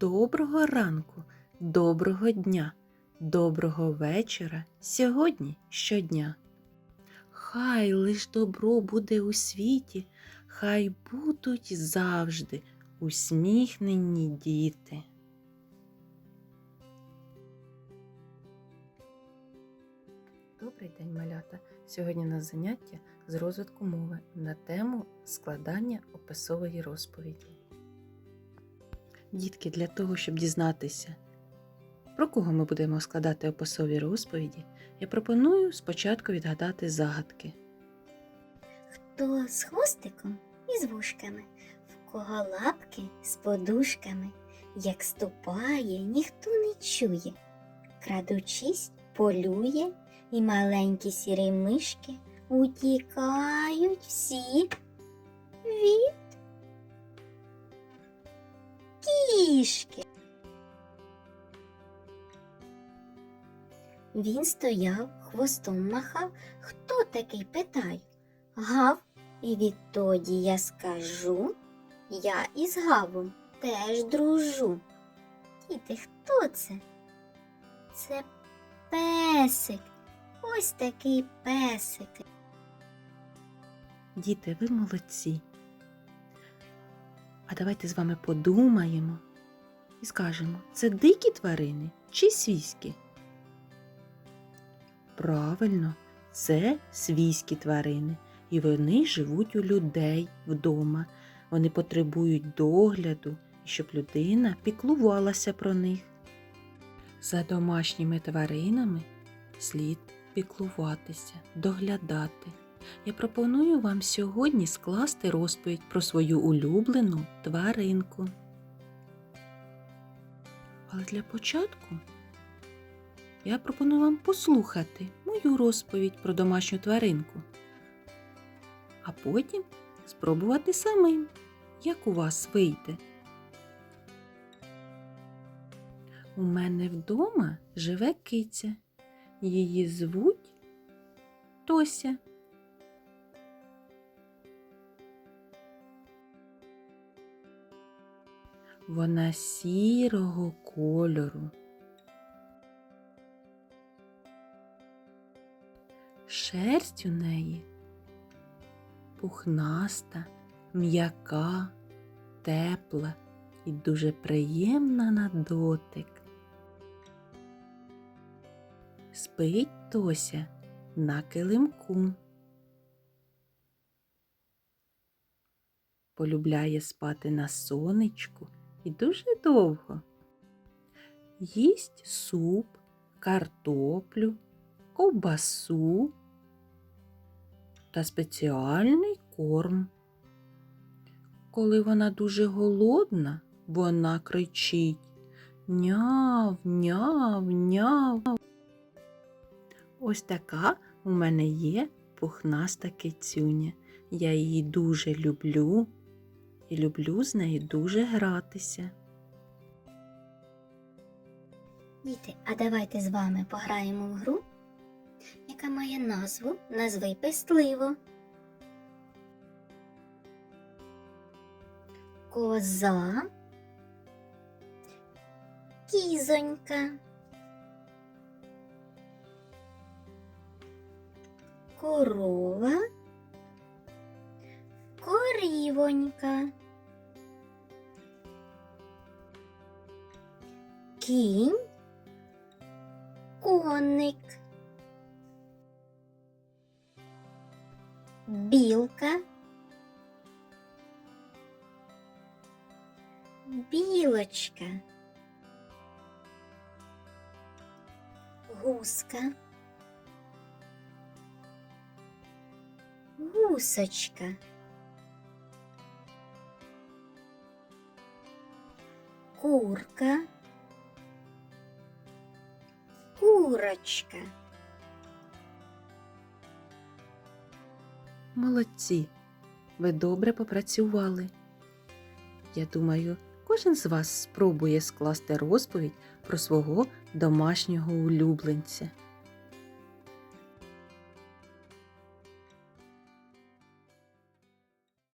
Доброго ранку, доброго дня, доброго вечора сьогодні щодня. Хай лиш добро буде у світі, хай будуть завжди усміхнені діти. Добрий день, малята! Сьогодні у нас заняття з розвитку мови на тему складання описової розповіді. Дітки, для того, щоб дізнатися, про кого ми будемо складати описові розповіді, я пропоную спочатку відгадати загадки. Хто з хвостиком і з вушками, в кого лапки з подушками, як ступає, ніхто не чує. Крадучись, полює, і маленькі сірі мишки утікають всі кішки. Він стояв, хвостом махав. Хто такий питаю? Гав, і відтоді я скажу, я із гавом теж дружу. Діти, хто це? Це песик. Ось такий песик. Діти, ви молодці. А давайте з вами подумаємо і скажемо, це дикі тварини чи свійські? Правильно, це свійські тварини, і вони живуть у людей вдома. Вони потребують догляду, щоб людина піклувалася про них. За домашніми тваринами слід піклуватися, доглядати. Я пропоную вам сьогодні скласти розповідь про свою улюблену тваринку. Але для початку я пропоную вам послухати мою розповідь про домашню тваринку, а потім спробувати самим, як у вас вийде. У мене вдома живе киця. Її звуть Тося. Вона сірого кольору. Шерсть у неї пухнаста, м'яка, тепла і дуже приємна на дотик. Спить Тося на килимку. Полюбляє спати на сонечку і дуже довго. Їсть суп, картоплю, ковбасу та спеціальний корм. Коли вона дуже голодна, вона кричить Няв, няв, няв. Ось така у мене є пухнаста кицюня. Я її дуже люблю і люблю з нею дуже гратися. Діти, а давайте з вами пограємо в гру, яка має назву Назви пестливо. Коза, кізонька, корова, корівонька, кінь, коник, білка, білочка, гуска, гусочка. Курка, курочка. Молодці, ви добре попрацювали. Я думаю, кожен з вас спробує скласти розповідь про свого домашнього улюбленця.